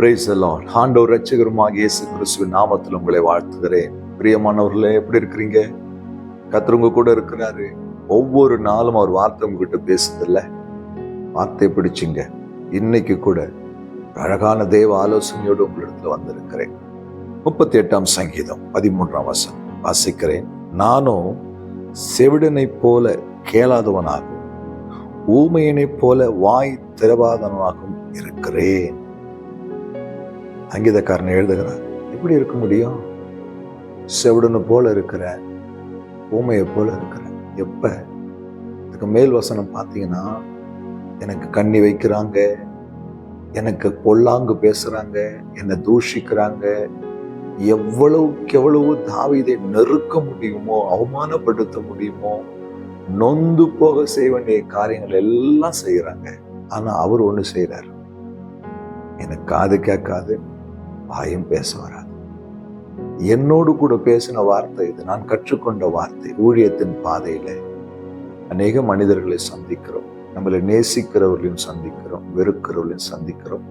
Price எல்லாம் ஆண்டவர் ரட்சகருமாக இயேசு கிறிஸ்துவின் நாமத்தில் உங்களை வாழ்த்துகிறேன். பிரியமானவர்களே எப்படி இருக்கிறீங்க? கத்துறவங்க கூட இருக்கிறாரு. ஒவ்வொரு நாளும் அவர் வார்த்தை உங்ககிட்ட பேசுதில்ல வார்த்தை பிடிச்சிங்க. இன்னைக்கு கூட அழகான தேவ ஆலோசனையோடு உங்களிடத்துல வந்திருக்கிறேன். முப்பத்தி எட்டாம் சங்கீதம் பதிமூன்றாம் வசனம். வாசிக்கிறேன். நானும் செவிடனைப் போல கேளாதவனாகும் ஊமையனைப் போல வாய் திறவாதவனாகவும் இருக்கிறேன். சங்கீதக்காரன் எழுதுகிறான். எப்படி இருக்க முடியும்? செவிடனு போல இருக்கிற ஊமையை போல இருக்கிற எப்ப? இதுக்கு மேல் வசனம் பார்த்தீங்கன்னா எனக்கு கண்ணி வைக்கிறாங்க எனக்கு பொல்லாங்கு பேசுறாங்க என்னை தூஷிக்கிறாங்க. எவ்வளவுக்கு எவ்வளவு தாவிதை நெருக்க முடியுமோ அவமானப்படுத்த முடியுமோ நொந்து போக செய்ய வேண்டிய காரியங்கள் எல்லாம் செய்யறாங்க ஆனா அவர் ஒன்று செய்யறாரு. எனக்கு காது கேட்காது வாயும் பேச வராது. என்னோடு கூட பேசின வார்த்தை இது. நான் கற்றுக்கொண்ட வார்த்தை. ஊழியத்தின் பாதையில அநேக மனிதர்களை சந்திக்கிறோம். நம்மளை நேசிக்கிறவர்களையும் சந்திக்கிறோம். வெறுக்கிறவர்களையும் சந்திக்கிறோம்.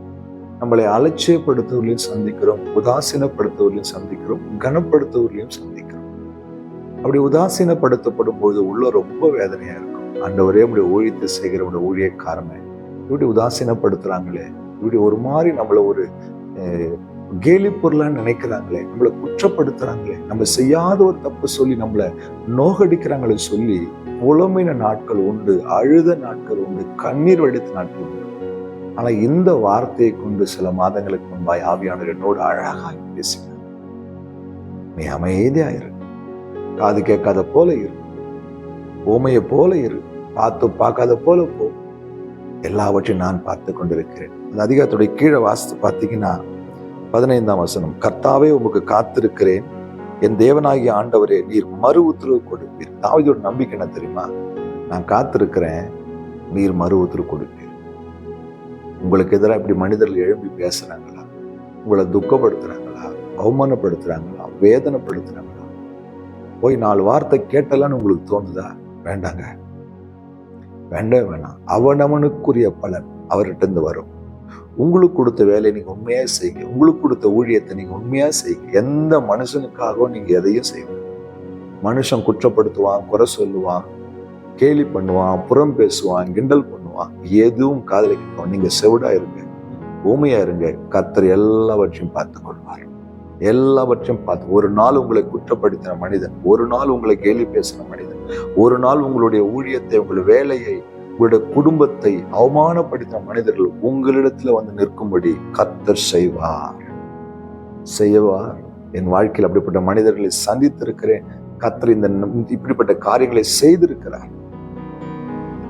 நம்மளை அலட்சியப்படுத்துவர்களையும் சந்திக்கிறோம். உதாசீனப்படுத்துவர்களையும் சந்திக்கிறோம். கனப்படுத்துவர்களையும் சந்திக்கிறோம். அப்படி உதாசீனப்படுத்தப்படும் போது உள்ள ரொம்ப வேதனையா இருக்கும். ஆண்டவரே நம்முடைய ஊழியத்தை செய்கிறவனுடைய ஊழியக்காரனை இப்படி உதாசீனப்படுத்துறாங்களே. இப்படி ஒரு மாதிரி நம்மளை ஒரு கேலி பொருளா நினைக்கிறாங்களே நம்மளை குற்றப்படுத்துறாங்களே நம்ம செய்யாத ஒரு தப்பு சொல்லி நம்மளை நோகடிக்கிறாங்களே சொல்லி புலமின நாட்கள் உண்டு அழுத நாட்கள் உண்டு கண்ணீர் வடித்த நாட்கள் உண்டு. ஆனா இந்த வார்த்தையை கொண்டு சில மாதங்களுக்கு முன்பாய் ஆவியானவர் என்னோடு அழகாக பேசினார். நீ அமைதியா இரு. காது கேட்காத போல இரு. ஓமையை போல இரு. பார்த்து பார்க்காத போல போ. எல்லாவற்றையும் நான் பார்த்து கொண்டிருக்கிறேன். அந்த அதிகாரத்துடைய கீழே வாசித்து பார்த்தீங்கன்னா பதினைந்தாம் வசனம் கர்த்தாவே உமக்கு காத்திருக்கிறேன். என் தேவனாகிய ஆண்டவரே நீர் மறு உத்தரவு கொடுப்பீர். தாவீதோட நம்பிக்கை என்ன தெரியுமா? நான் காத்திருக்கிறேன் நீர் மறு உத்தரவு கொடுப்பீர். உங்களுக்கு எதிராக இப்படி மனிதர்கள் எழும்பி பேசுறாங்களா? உங்களை துக்கப்படுத்துறாங்களா? அவமானப்படுத்துறாங்களா? வேதனைப்படுத்துறாங்களா? போய் நாலு வார்த்தை கேட்டலான்னு உங்களுக்கு தோணுதா? வேண்டாங்க. வேண்டவே வேணாம். அவனவனுக்குரிய பலன் அவர்கிட்ட இருந்து வரும். உங்களுக்கு கொடுத்த வேலையை நீங்க உண்மையா செய்யுங்க. உங்களுக்கு கொடுத்த ஊழியத்தை நீங்கள் உண்மையா செய்யுங்க. எந்த மனுஷனுக்காகவும் நீங்க எதையும் செய்யணும். மனுஷன் குற்றப்படுத்துவான் குறை சொல்லுவான் கேலி பண்ணுவான் புறம் பேசுவான் கிண்டல் பண்ணுவான். எதுவும் காதல கேட்கும் நீங்க செவிடா இருங்க. ஊமையாக இருங்க. கத்தர் எல்லாவற்றையும் பார்த்து கொள்வார். எல்லாவற்றையும் பார்த்து ஒரு நாள் உங்களை குற்றப்படுத்தின மனிதன் ஒரு நாள் உங்களை கேலி பேசின மனிதன் ஒரு நாள் உங்களுடைய ஊழியத்தை உங்கள் வேலையை உங்களுடைய குடும்பத்தை அவமானப்படுத்தின மனிதர்கள் உங்களிடத்துல வந்து நிற்கும்படி கத்தர் செய்வார். செய்வார் என் வாழ்க்கையில் அப்படிப்பட்ட மனிதர்களை சந்தித்திருக்கிறேன். கத்தர் இந்த இப்படிப்பட்ட காரியங்களை செய்திருக்கிறார்.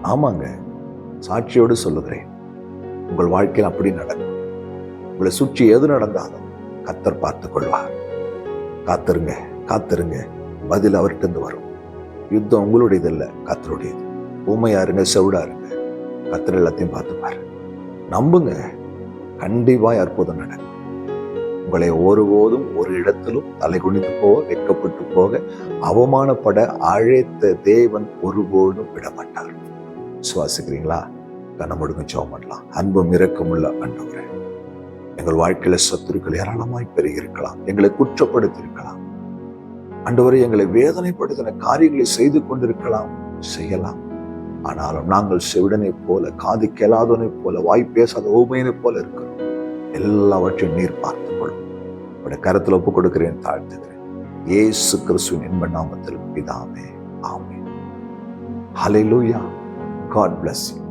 ஆமாங்க. சாட்சியோடு சொல்லுகிறேன். உங்கள் வாழ்க்கையில் அப்படி நடக்கும். உங்களை சுற்றி எது நடந்தாலும் கத்தர் பார்த்துக் கொள்வார். காத்திருங்க காத்திருங்க. பதில் அவர்கிட்ட இருந்து வரும். யுத்தம் உங்களுடையது கத்தருடையது. ஊமையா இருங்க செவிடா இருங்க கத்தர் எல்லாத்தையும் பார்த்துப்பாரு. நம்புங்க கண்டிப்பாய் அற்புதம் நடக்கும் உங்களை ஒருபோதும் ஒரு இடத்திலும் தலை குனிந்து போக வெட்கப்பட்டு போக அவமானப்பட அழைத்த தேவன் ஒருபோதும் விடமாட்டார். சுவாசிக்கிறீங்களா கனமுடுங்க ஜெபம் பண்ணலாம். அன்பும் இரக்கமுள்ள ஆண்டவரே எங்கள் வாழ்க்கையில சத்துருக்கள் ஏராளமாய் பெருகியிருக்கலாம். எங்களை குற்றப்படுத்தி இருக்கலாம் எங்களை வேதனைப்படுத்தின காரியங்களை செய்து கொண்டிருக்கலாம். செய்யலாம். ஆனாலும் நாங்கள் செவிடனை போல காது கேளாதவனை போல வாய் பேசாத ஊமையனை போல இருக்கிறோம். எல்லாவற்றையும் நீர் பார்த்துக் கொள்ளும். உடைய கருத்தில் ஒப்பு கொடுக்கிறேன் தாழ்த்துகிறேன். ஏசு கிறிஸ்துவின் இன்ப நாமத்தில் பிதாமே ஆமென். ஹalleluya. God bless you